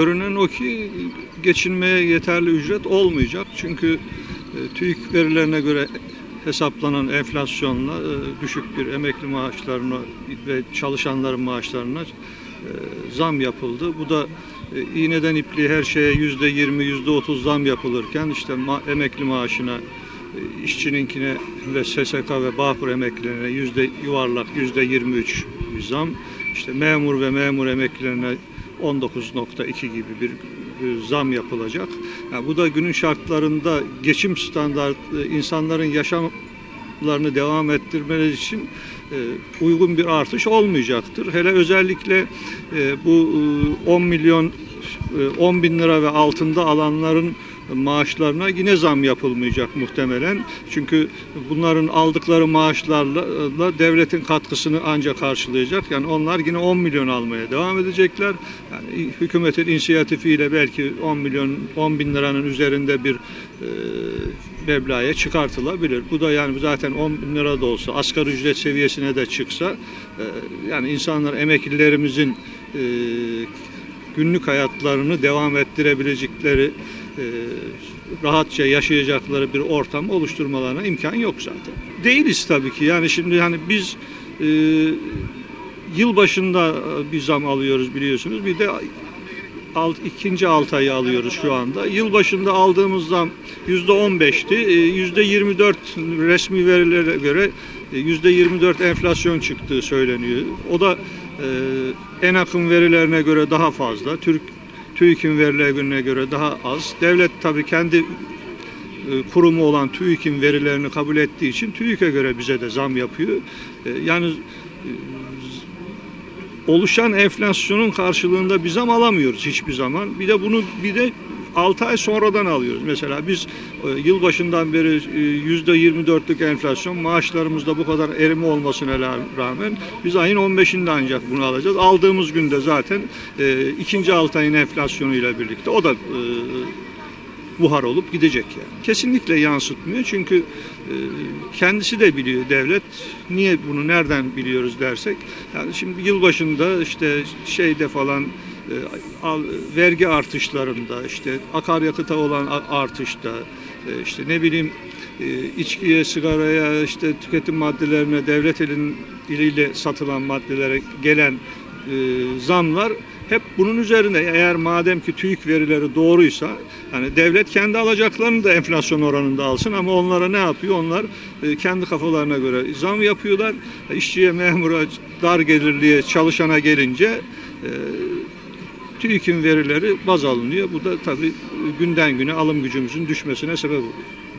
Görünen o ki geçinmeye yeterli ücret olmayacak. Çünkü e, TÜİK verilerine göre hesaplanan enflasyonla e, düşük bir emekli maaşlarına ve çalışanların maaşlarına e, zam yapıldı. Bu da iğneden ipliğe her şeye yüzde yirmi, yüzde otuz zam yapılırken işte emekli maaşına, işçininkine ve SSK ve Bağkur emeklilerine yüzde yuvarlak yüzde yirmi üç zam. İşte memur ve memur emeklilerine 19.2 gibi bir zam yapılacak. Yani bu da günün şartlarında geçim standart e, insanların yaşamlarını devam ettirmeleri için e, uygun bir artış olmayacaktır. Hele özellikle e, bu e, 10 milyon e, 10 bin lira ve altında alanların maaşlarına yine zam yapılmayacak muhtemelen. Çünkü bunların aldıkları maaşlarla devletin katkısını ancak karşılayacak. Yani onlar yine 10 milyon almaya devam edecekler. Yani hükümetin inisiyatifiyle belki 10 milyon 10 bin liranın üzerinde bir e, meblağa çıkartılabilir. Bu da yani zaten 10 bin lira da olsa asgari ücret seviyesine de çıksa e, yani insanlar emeklilerimizin e, günlük hayatlarını devam ettirebilecekleri rahatça yaşayacakları bir ortam oluşturmalarına imkan yok zaten. Değiliz tabii ki. Yani şimdi hani biz e, yıl başında bir zam alıyoruz biliyorsunuz. Bir de alt, ikinci alt ayı alıyoruz şu anda. Yıl başında aldığımız zam yüzde on beşti. Yüzde yirmi dört resmi verilere göre e, yüzde yirmi dört enflasyon çıktığı söyleniyor. O da e, en akım verilerine göre daha fazla. Türk TÜİK'in verilerine göre daha az. Devlet tabii kendi e, kurumu olan TÜİK'in verilerini kabul ettiği için TÜİK'e göre bize de zam yapıyor. E, Yani e, oluşan enflasyonun karşılığında bir zam alamıyoruz hiçbir zaman. Bir de bunu bir de 6 ay sonradan alıyoruz. Mesela biz e, yılbaşından beri e, yüzde 24'lük enflasyon maaşlarımızda bu kadar erime olmasına rağmen biz ayın 15'inde ancak bunu alacağız. Aldığımız günde zaten e, ikinci 6 ayın enflasyonuyla birlikte o da e, buhar olup gidecek yani. Kesinlikle yansıtmıyor çünkü e, kendisi de biliyor devlet. Niye bunu nereden biliyoruz dersek. Yani şimdi yılbaşında işte şeyde falan e, al- vergi artışlarında işte akaryakıta olan artışta e, işte ne bileyim e, içkiye, sigaraya, işte tüketim maddelerine, devlet elin eliyle satılan maddelere gelen e, zamlar hep bunun üzerinde eğer madem ki TÜİK verileri doğruysa hani devlet kendi alacaklarını da enflasyon oranında alsın ama onlara ne yapıyor? Onlar e, kendi kafalarına göre zam yapıyorlar. E, İşçiye, memura, dar gelirliye, çalışana gelince e, TÜİK'in verileri baz alınıyor. Bu da tabii günden güne alım gücümüzün düşmesine sebep oluyor.